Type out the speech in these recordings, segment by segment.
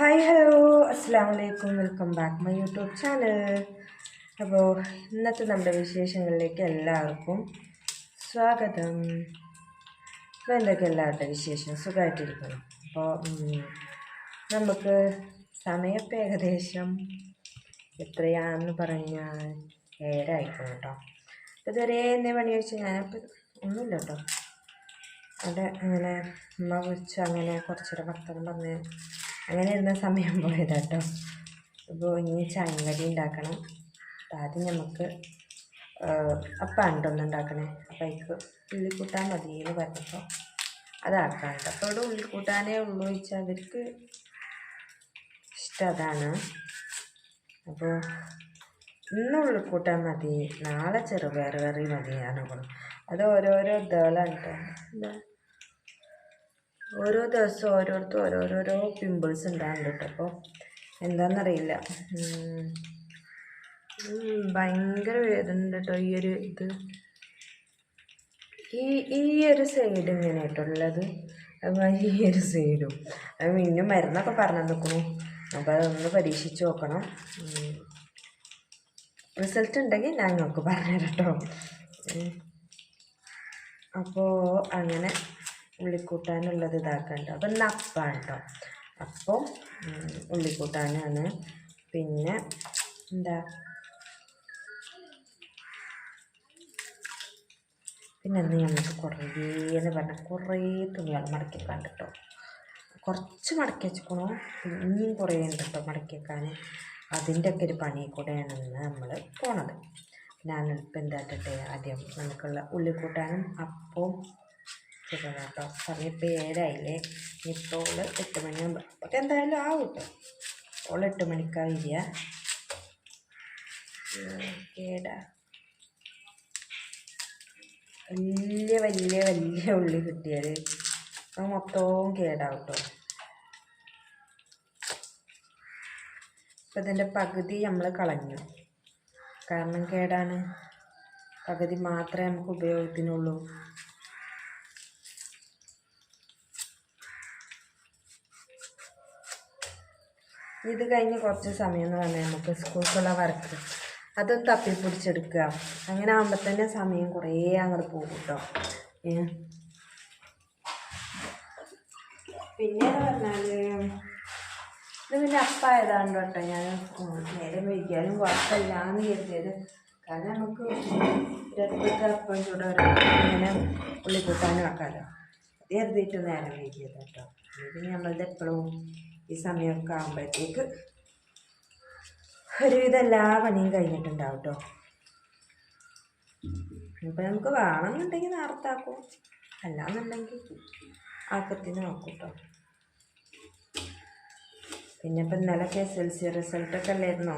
Hi hello അസ്സാം വലൈക്കും welcome back my YouTube channel അപ്പോൾ ഇന്നത്തെ നമ്മുടെ വിശേഷങ്ങളിലേക്ക് എല്ലാവർക്കും സ്വാഗതം. അപ്പോൾ എന്തൊക്കെ എല്ലാവരുടെ വിശേഷം? സുഖമായിട്ടിരിക്കണം അപ്പോൾ നമുക്ക് സമയത്ത് ഏകദേശം എത്രയാണെന്ന് പറഞ്ഞാൽ ഏഴായിരിക്കും കേട്ടോ. അപ്പോൾ ഇതുവരെ എന്നെ പണി വെച്ച് ഞാനപ്പോൾ ഒന്നുമില്ല കേട്ടോ. അവിടെ അങ്ങനെ അമ്മ വിളിച്ചു അങ്ങനെ കുറച്ചൊരു ഭക്തം പറഞ്ഞ് അങ്ങനെ ഇരുന്ന സമയം പോയത് കേട്ടോ അപ്പോൾ ഇനി ചായം ഉണ്ടാക്കണം. അപ്പം ആദ്യം നമുക്ക് അപ്പം ഉണ്ടൊന്നും ഉണ്ടാക്കണേ? അപ്പം അതിക്ക് ഉള്ളിക്കൂട്ടാൻ മതി എന്ന് പറഞ്ഞപ്പോൾ അതാക്കാം അപ്പോൾ ഇവിടെ ഉള്ളിക്കൂട്ടാനേ ഉള്ളൂ വെച്ചാൽ അവർക്ക് ഇഷ്ടം അതാണ്. അപ്പോൾ ഇന്ന് ഉള്ളിക്കൂട്ടാൻ മതി നാളെ ചെറുപയർ കറി മതി ആണ് അത് ഓരോരോ ഇതളാണ് കേട്ടോ എന്താ? ഓരോ ദിവസം ഓരോരുത്തർ ഓരോരോരോ പിമ്പിൾസ് ഉണ്ടാകുന്നുണ്ട്. അപ്പോൾ എന്താണെന്നറിയില്ല ഭയങ്കര വേദന ഉണ്ട് കേട്ടോ ഈ ഒരു ഇത്. ഈ ഈ ഒരു സൈഡ് ഇങ്ങനെ ആയിട്ടുള്ളത് ഈ ഒരു സൈഡും അത് പിന്നെ മരുന്നൊക്കെ പറഞ്ഞു നിൽക്കണു അപ്പോൾ അതൊന്ന് പരീക്ഷിച്ച് നോക്കണം. റിസൾട്ട് ഉണ്ടെങ്കിൽ ഞാൻ നിങ്ങൾക്ക് പറഞ്ഞു കേട്ടോ. അപ്പോൾ അങ്ങനെ ഉള്ളിക്കൂട്ടാനുള്ളത് ഇതാക്കണ്ടോ. അപ്പം നപ്പാണ് കേട്ടോ അപ്പം ഉള്ളിക്കൂട്ടാനാണ്. പിന്നെ എന്താ? പിന്നെ അന്ന് നമുക്ക് കുറേ എന്ന് പറഞ്ഞാൽ കുറേ തുണികൾ മടക്കി വെക്കാൻ കേട്ടോ കുറച്ച് മടക്കി വെച്ചിക്കണോ. ഇനിയും കുറേ ഉണ്ട് കേട്ടോ മടക്കി വെക്കാൻ അതിന്റെയൊക്കെ ഒരു പണി കൂടെയാണ് ഇന്ന് നമ്മൾ പോണത്. ഞാനിപ്പോൾ എന്താട്ടെ ആദ്യം നമുക്കുള്ള ഉള്ളിക്കൂട്ടാനും അപ്പവും ചെയ്തത് കേട്ടോ സമയം ഇപ്പം ഏഴായില്ലേ ഇപ്പോൾ ഓൾ എട്ട് മണിയാകുമ്പോൾ അപ്പോൾ എന്തായാലും ആവും കേട്ടോ ഓൾ എട്ട് മണിക്കാവില്ല വരിക. വലിയ വലിയ വലിയ ഉള്ളി കിട്ടിയത് അത് മൊത്തവും കേടാവും കേട്ടോ ഇപ്പം ഇതിന്റെ പകുതി നമ്മൾ കളഞ്ഞു. കാരണം കേടാണ്. പകുതി മാത്രമേ നമുക്ക് ഉപയോഗത്തിനുള്ളൂ. ഇത് കഴിഞ്ഞ് കുറച്ച് സമയം എന്ന് പറഞ്ഞാൽ നമുക്ക് സ്കൂൾക്കുള്ള വർക്ക്. അതൊന്ന് തപ്പി പിടിച്ചെടുക്കുക. അങ്ങനെ ആകുമ്പോൾ തന്നെ സമയം കുറേ അങ്ങോട്ട് പോകും കേട്ടോ. പിന്നെ പറഞ്ഞാൽ ഇത് പിന്നെ അപ്പായതാണ്ട് കേട്ടോ ഞാൻ നേരം വൈകിയാലും കുഴപ്പമില്ല എന്ന് കരുതിയത്. കാരണം നമുക്ക് രണ്ടത്തെ അപ്പം ചൂട് ഇങ്ങനെ ഉള്ളിക്കൂട്ടാനും ആക്കാമല്ലോ അത് കരുതിയിട്ട് നേരം വൈകിയത് കേട്ടോ ഇത് നമ്മളത് എപ്പോഴും ഈ സമയമൊക്കെ ആകുമ്പോഴത്തേക്ക് ഒരുവിധം എല്ലാ പണിയും കഴിഞ്ഞിട്ടുണ്ടാവും കേട്ടോ ഇപ്പം നമുക്ക് വേണമെന്നുണ്ടെങ്കിൽ നേരത്താക്കും അല്ലാന്നുണ്ടെങ്കിൽ ആക്കത്തിന് നോക്കും കേട്ടോ പിന്നെ ഇപ്പം ഇന്നലെ കെ എസ് എൽ സി റിസൾട്ടൊക്കെ അല്ലായിരുന്നോ?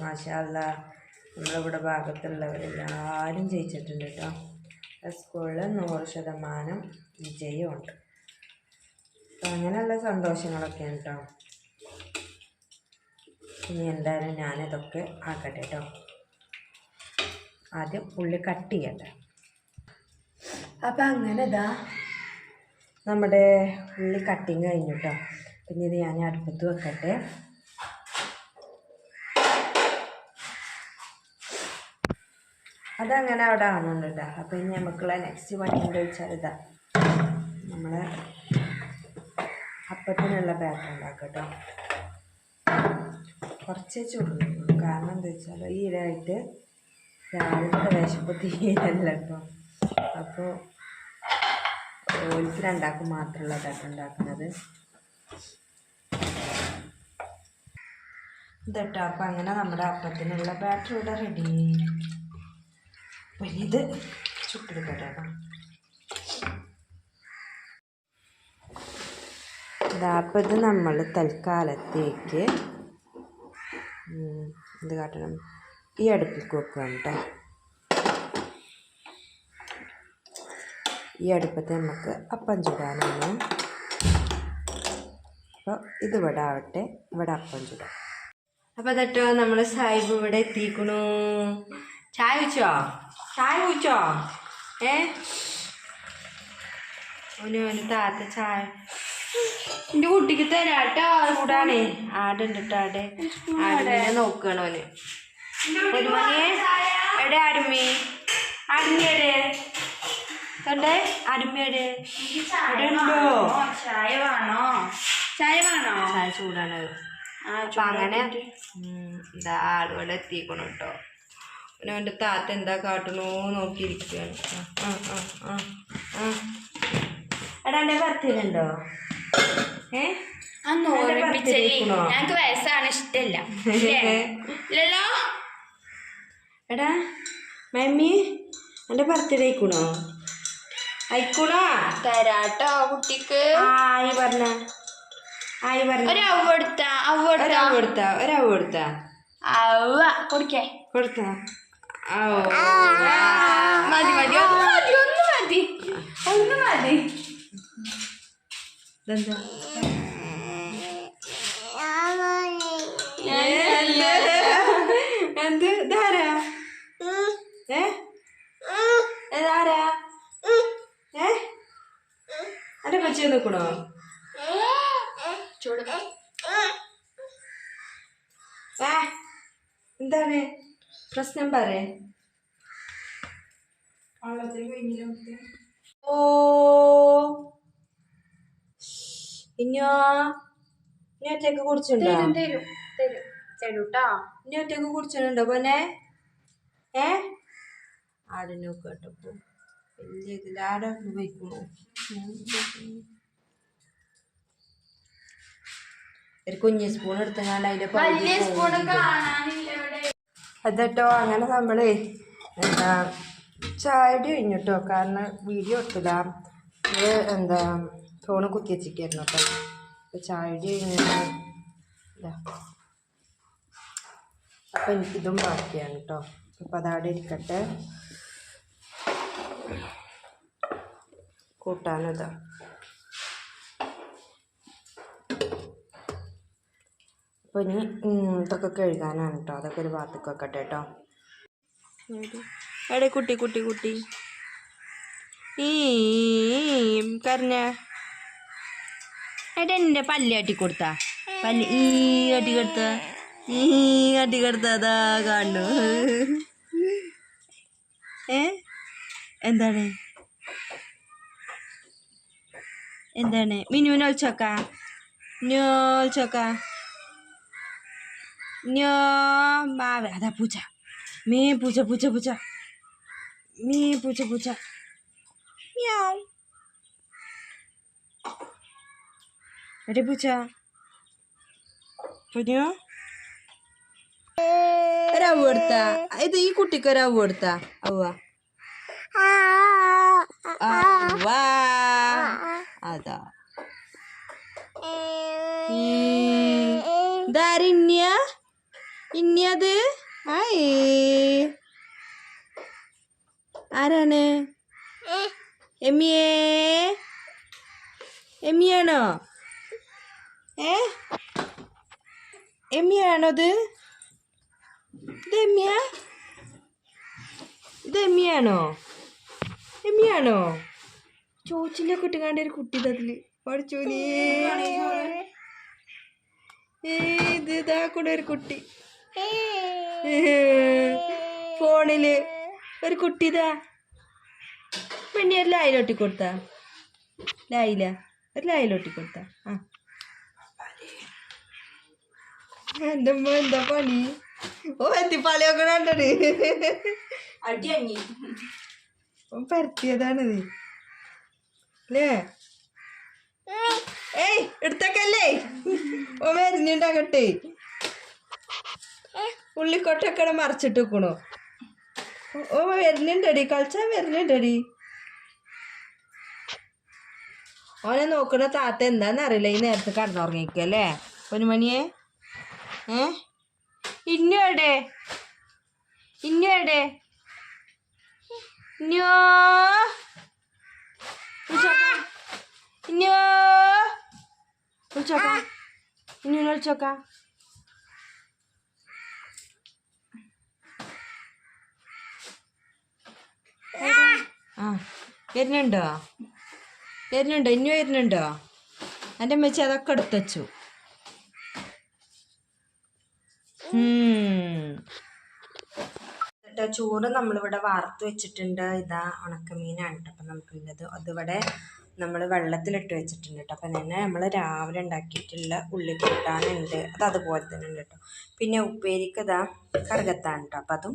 മാഷാല്ല നമ്മളിവിടെ ഭാഗത്തുള്ളവരെല്ലാവരും ജയിച്ചിട്ടുണ്ട് കേട്ടോ. സ്കൂളിൽ നൂറ് ശതമാനം വിജയമുണ്ട് അങ്ങനെയുള്ള സന്തോഷങ്ങളൊക്കെയാണ് കേട്ടോ ഇനി എന്തായാലും ഞാനിതൊക്കെ ആക്കട്ടെ കേട്ടോ ആദ്യം ഉള്ളി കട്ട് ചെയ്യട്ടെ. അപ്പം അങ്ങനെ ഇതാ നമ്മുടെ ഉള്ളി കട്ടിങ് കഴിഞ്ഞു കേട്ടോ പിന്നെ ഇത് ഞാൻ അടുപ്പത്ത് വെക്കട്ടെ. അതങ്ങനെ അവിടെ ആണുണ്ട് കേട്ടോ അപ്പം ഇനി നമുക്കുള്ള നെക്സ്റ്റ് വണ്ടി എന്താ വെച്ചാൽ ഇതാ. നമ്മളെ അപ്പത്തിനുള്ള ബാറ്റർ ഉണ്ടാക്കുക കേട്ടോ കുറച്ചേ ചൂടുള്ളൂ. കാരണം എന്താ വെച്ചാൽ ഈ ഇടയായിട്ട് രാവിലത്തെ വിശപ്പ് തീരല്ല കേട്ടോ അപ്പോൾ ഉണ്ടാക്കും മാത്രമുള്ള ബാറ്റർ ഉണ്ടാക്കുന്നത്. ഇതട്ടോ അപ്പം അങ്ങനെ നമ്മുടെ അപ്പത്തിനുള്ള ബാറ്റർ ഇവിടെ റെഡി ഇത് ചുട്ടെടുക്കട്ടെ കേട്ടോ. ഇതാ അപ്പം ഇത് നമ്മൾ തൽക്കാലത്തേക്ക് എന്ത് കാട്ടണം. ഈ അടുപ്പിലേക്ക് വെക്കുകയാണ് കേട്ടോ ഈ അടുപ്പത്ത് നമുക്ക് അപ്പം ചുടാനാണ്. അപ്പോൾ ഇത് ഇവിടെ ആവട്ടെ ഇവിടെ അപ്പം ചുടാം. അപ്പോൾ തട്ടോ നമ്മൾ സാഹിബ് ഇവിടെ എത്തിക്കണു ചായ കുച്ചോ ചായ കുച്ചോ ഏ? ഓന് ഓന് താത്ത ചായ എന്റെ കുട്ടിക്ക് തരാട്ടോ ചൂടാണേ. ആടുണ്ട് ആടെ. ആടിനെ നോക്കണം ഓന്. ഒരു മണിയെ എവിടെ ആടുമ്മി അരുമിയടെ കണ്ടേ ഉണ്ടോ? ചായ വേണോ? ചായ വേണോ? ചായ ചൂടാണ്. അപ്പൊ അങ്ങനെ ഇതാ ആളുവിടെ എത്തിക്കണം കേട്ടോ പിന്നെ അവന്റെ താത്ത എന്താ കാട്ടണോ നോക്കിയിരിക്കുകയാണ്. ആ ആ ആ ആ. എടാ എന്റെ ബർത്ത്ഡേ ഞങ്ങക്ക് വയസ്സാണ് ഇഷ്ടല്ല. ഇല്ലേ? ഇല്ലല്ലോ? എടാ മമ്മി എന്റെ ബർത്ത്ഡേ ആയിക്കണോ? ആയിക്കണോ? തരാട്ടോ കുട്ടിക്ക്. ആയി പറഞ്ഞ. ആയി പറഞ്ഞ. ഒരു അവ എടുത്ത അവ കൊടുത്ത ഒരവ് കൊടുത്താ. അവ കൊടുക്കേ. കൊടുത്താ. മതി മതി. ഒന്ന് മതി ഒന്ന് മതി. ഒന്ന് മതി. ഇതെന്താ? എന്ത്? ഇതാരാ? ഏ? ഇതാരാ? ഏ? എന്റെ കൊച്ചി നിൽക്കണോ ചൂട്. ഏ? എന്താണ്? പ്രശ്നം പറയേ. ഓ. ഇഞ്ഞോ? ഇനി ഒറ്റയ്ക്ക് കുടിച്ചിട്ടുണ്ടോ? തരും തരും തരും. തരൂട്ടോ ഇനി ഒറ്റയ്ക്ക് കുടിച്ചിട്ടുണ്ടോ പോനെ ഏ? ആടിനെ കേട്ടപ്പോ വലിയ ഒരു കുഞ്ഞു സ്പൂൺ എടുത്തങ്ങാണ്ട് അതിന്റെ അതട്ടോ അങ്ങനെ നമ്മൾ എന്താ ചായ കഴിഞ്ഞിട്ടോ? കാരണം വീഡിയോ എടുത്തില്ല എന്താ ഫോണ് കുത്തി വെച്ചിരിക്കായിരുന്നു. അപ്പം അപ്പോൾ കഴിഞ്ഞിട്ട് ഇതാ. അപ്പം എനിക്കിതും ബാക്കിയാണ് കേട്ടോ അപ്പം അതവിടെ ഇരിക്കട്ടെ. കൂട്ടാനത് അപ്പോൾ ഇനി ഇതൊക്കെ കഴുകാനാണ് കേട്ടോ അതൊക്കെ ഒരു ഭാഗത്തേക്ക് വെക്കട്ടെ കേട്ടോ എടേ കുട്ടി കുട്ടി കുട്ടി? ഈ കരഞ്ഞ എന്റെ പല്ല് കാട്ടി കൊടുത്താ. പല്ല് ഈ കാട്ടി കൊടുത്ത. ഈ കാട്ടി കൊടുത്തതാ കാണു ഏ? എന്താണ്? എന്താണ്? മിനുവിനെ ഒളിച്ചോക്ക ഒളിച്ചോക്ക ഞോ മാവ. അതാ പൂച്ച. മീ പൂച്ച പൂച്ച പൂച്ച. മീ പൂച്ച പൂച്ച. മ്യാവ് എടി പൂച്ച? പുതിയോ ഒരവ് കൊടുത്ത. ഇത് ഈ കുട്ടിക്ക് ഒരവ് കൊടുത്ത. അവ അവ അതാ. ഇതാരിന്യ ഇന്യത് ആയേ. ആരാണ്? എമ്മിയേ? എമ്മിയാണോ? എമ്മിയാണോ ഇത് ഇത് ഇത് എമ്മിയാണോ? എമ്മിയാണോ? ചോച്ചിലൊക്കെ ഇട്ടുകാണ്ട് ഒരു കുട്ടി തതിൽ പഠിച്ചോലേ ഇത് കൂടെ ഒരു കുട്ടി. ഫോണിൽ ഒരു കുട്ടി ഇതാ. പെണ്ണി ഒരു ലായിലൊട്ടി കൊടുത്ത ലായില ഒരു ലായിലൊട്ടി കൊടുത്ത ആ. എന്റെ അമ്മ എന്താ പണി? ഓ എന്തി പളിയൊക്കെ കണ്ടത്. അടിയങ്ങി പരത്തിയതാണിത് അല്ലേ? ഏയ് എടുത്തേക്കല്ലേ? ഓ മരുന്നുണ്ടാകട്ടെ ഉള്ളിക്കൊട്ടൊക്കെ മറച്ചിട്ട് വെക്കണോ ഓ വരുന്നുണ്ടടി കളിച്ചാൻ വരുന്നുണ്ടടി ഓനെ നോക്കണ താത്ത എന്താന്നറിയില്ല ഈ നേരത്തെ കടന്നുറങ്ങിക്കല്ലേ? പൊന്നുമണിയെ ഏ? ഇന്നു എവിടെ? ഇന്നു എവിടെ? ഇന്നോ വിളിച്ചോക്കാം ഇന്നോ വിളിച്ചോക്കാം ഇന്നു വിളിച്ചോക്കാം ആ. വരുന്നുണ്ടോ? വരുന്നുണ്ടോ? ഇനി വരുന്നുണ്ടോ? എന്റെ അമ്മച്ചി അതൊക്കെ എടുത്തുവച്ചു കേട്ടോ ചോറ് നമ്മളിവിടെ വാർത്ത് വെച്ചിട്ടുണ്ട്. ഇതാ ഉണക്കമീനാണ് കേട്ടോ അപ്പം നമുക്കുള്ളത് അതിവിടെ നമ്മൾ വെള്ളത്തിലിട്ട് വെച്ചിട്ടുണ്ട് കേട്ടോ അപ്പം തന്നെ നമ്മൾ രാവിലെ ഉണ്ടാക്കിയിട്ടുള്ള ഉള്ളി കൂട്ടാനുണ്ട് അത് അതുപോലെ തന്നെ ഉണ്ട് കേട്ടോ പിന്നെ ഉപ്പേരിക്ക് ഇതാ കറുകത്താണ് കേട്ടോ അപ്പം അതും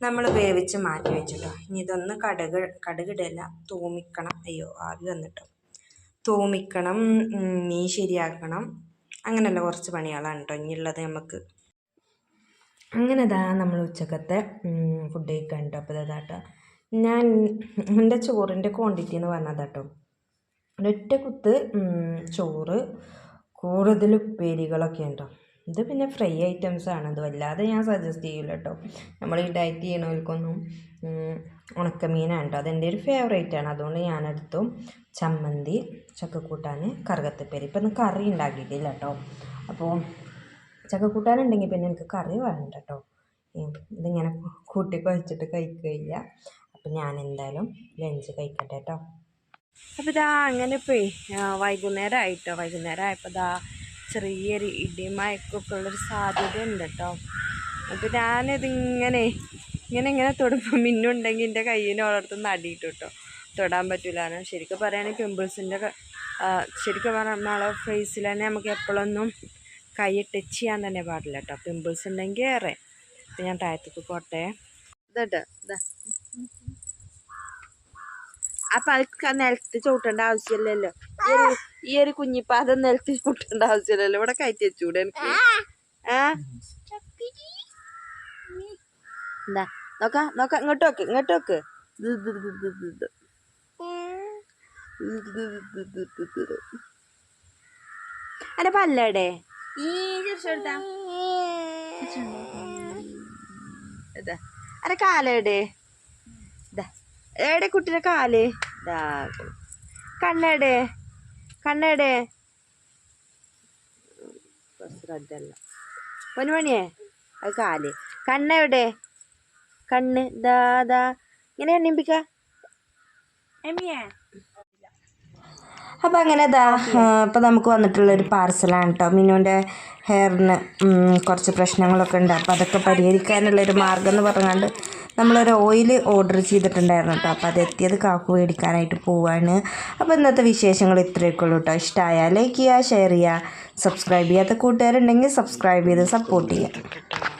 നമ്മൾ വേവിച്ച് മാറ്റി വെച്ചിട്ടോ. ഇനി ഇതൊന്ന് കടുക് കടുകിടല്ല തൂമിക്കണം. അയ്യോ ആവി വന്നിട്ടോ. തൂമിക്കണം മീൻ ശരിയാക്കണം. അങ്ങനെയുള്ള കുറച്ച് പണികളാണ് കേട്ടോ ഇനിയുള്ളത് നമുക്ക് അങ്ങനെ ഇതാ നമ്മൾ ഉച്ചക്കത്തെ ഫുഡ് കഴിക്കാൻ കേട്ടോ അപ്പോൾ ഇതാട്ടോ ഞാൻ എന്റെ ചോറിന്റെ ക്വാണ്ടിറ്റി എന്ന് പറഞ്ഞത് കേട്ടോ ഒരൊറ്റ കുത്ത് ചോറ് കൂടുതൽ ഉപ്പേരികളൊക്കെ ഉണ്ടോ. ഇത് പിന്നെ ഫ്രൈ ഐറ്റംസ് ആണ്. ഇത് വല്ലാതെ ഞാൻ സജസ്റ്റ് ചെയ്യില്ല കേട്ടോ നമ്മൾ ഈ ഡയറ്റ് ചെയ്യണവർക്കൊന്നും ഉണക്കമീനാണ് കേട്ടോ അതെന്റെ ഒരു ഫേവറേറ്റ് ആണ്. അതുകൊണ്ട് ഞാനെടുത്തു ചമ്മന്തി ചക്കക്കൂട്ടാൻ കറുകത്തിപ്പേരി. ഇപ്പം കറി ഉണ്ടാക്കിയിട്ടില്ല കേട്ടോ അപ്പോൾ ചക്കക്കൂട്ടാനുണ്ടെങ്കിൽ പിന്നെ എനിക്ക് കറി വേണ്ട കേട്ടോ ഇതിങ്ങനെ കൂട്ടി കുഴച്ചിട്ട് കഴിക്കുകയില്ല. അപ്പം ഞാൻ എന്തായാലും ലഞ്ച് കഴിക്കട്ടെ കേട്ടോ. അപ്പോൾ ഇതാ അങ്ങനെ പോയി. വൈകുന്നേരം ആയിട്ടോ വൈകുന്നേരം ആയപ്പോൾ ഇതാ ചെറിയൊരു ഇടിമയക്കൊക്കെ ഉള്ളൊരു സാധ്യത ഉണ്ട് കേട്ടോ. അപ്പോൾ ഞാനിതിങ്ങനെ ഇങ്ങനെ ഇങ്ങനെ തൊടുമ്പോൾ മിന്നുണ്ടെങ്കിൽ എന്റെ കയ്യിന് ഓരോരുത്തർ നടിയിട്ടു കേട്ടോ. തൊടാൻ പറ്റില്ല കാരണം ശരിക്കും പറയുകയാണെങ്കിൽ പിമ്പിൾസിന്റെ ശരിക്കും പറഞ്ഞാൽ ഫേസിൽ തന്നെ നമുക്ക് എപ്പോഴൊന്നും കൈ ടച്ച് ചെയ്യാൻ തന്നെ പാടില്ല കേട്ടോ പിമ്പിൾസ് ഉണ്ടെങ്കിൽ ഏറെ. അപ്പം ഞാൻ താഴത്തേക്ക് പോട്ടെ. ഇതട്ടോ ഇതാ. അപ്പം അത് നിലത്ത് ചവിട്ടേണ്ട ആവശ്യമില്ലല്ലോ. ഈ ഒരു കുഞ്ഞിപ്പാദം നിലത്ത് ചവിട്ടേണ്ട ആവശ്യമില്ലല്ലോ. ഇവിടെ കയറ്റി വെച്ചൂടെ എനിക്ക്. ആ എന്താ നോക്ക നോക്ക. ഇങ്ങോട്ട് നോക്ക് ഇങ്ങോട്ട് നോക്ക്. അല്ല പല്ലേടെ ഈ ഇതാ അന്റെ കാലേടെ ഇതാ. ഏടെ കുട്ടിയുടെ കാൽ? ഇതാ. കണ്ണേടെ കണ്ണേടെ ശ്രദ്ധല്ല പൊന്നുമണിയേ അത് കാൽ. കണ്ണെവിടെ കണ്ണ്. ദാ ദാ ഇങ്ങനെ എണ്ണിപ്പിക്ക എമ്മിയേ അപ്പോൾ അങ്ങനെ ഇതാ ഇപ്പോൾ നമുക്ക് വന്നിട്ടുള്ളൊരു പാർസലാണ് കേട്ടോ മിനുവിന്റെ ഹെയറിന് കുറച്ച് പ്രശ്നങ്ങളൊക്കെ ഉണ്ട്. അപ്പോൾ അതൊക്കെ പരിഹരിക്കാനുള്ളൊരു മാർഗം എന്ന് പറഞ്ഞാണ്ട് നമ്മളൊരു ഓയിൽ ഓർഡർ ചെയ്തിട്ടുണ്ടായിരുന്നു കേട്ടോ അപ്പോൾ അത് എത്തിയത് കാക്കു മേടിക്കാനായിട്ട് പോവാണ്. അപ്പോൾ ഇന്നത്തെ വിശേഷങ്ങൾ ഇത്രയൊക്കെ ഉള്ളൂ കേട്ടോ ഇഷ്ടമായാൽ ലൈക്ക് ചെയ്യുക ഷെയർ ചെയ്യുക സബ്സ്ക്രൈബ് ചെയ്യാത്ത കൂട്ടുകാരുണ്ടെങ്കിൽ സബ്സ്ക്രൈബ് ചെയ്ത് സപ്പോർട്ട് ചെയ്യുക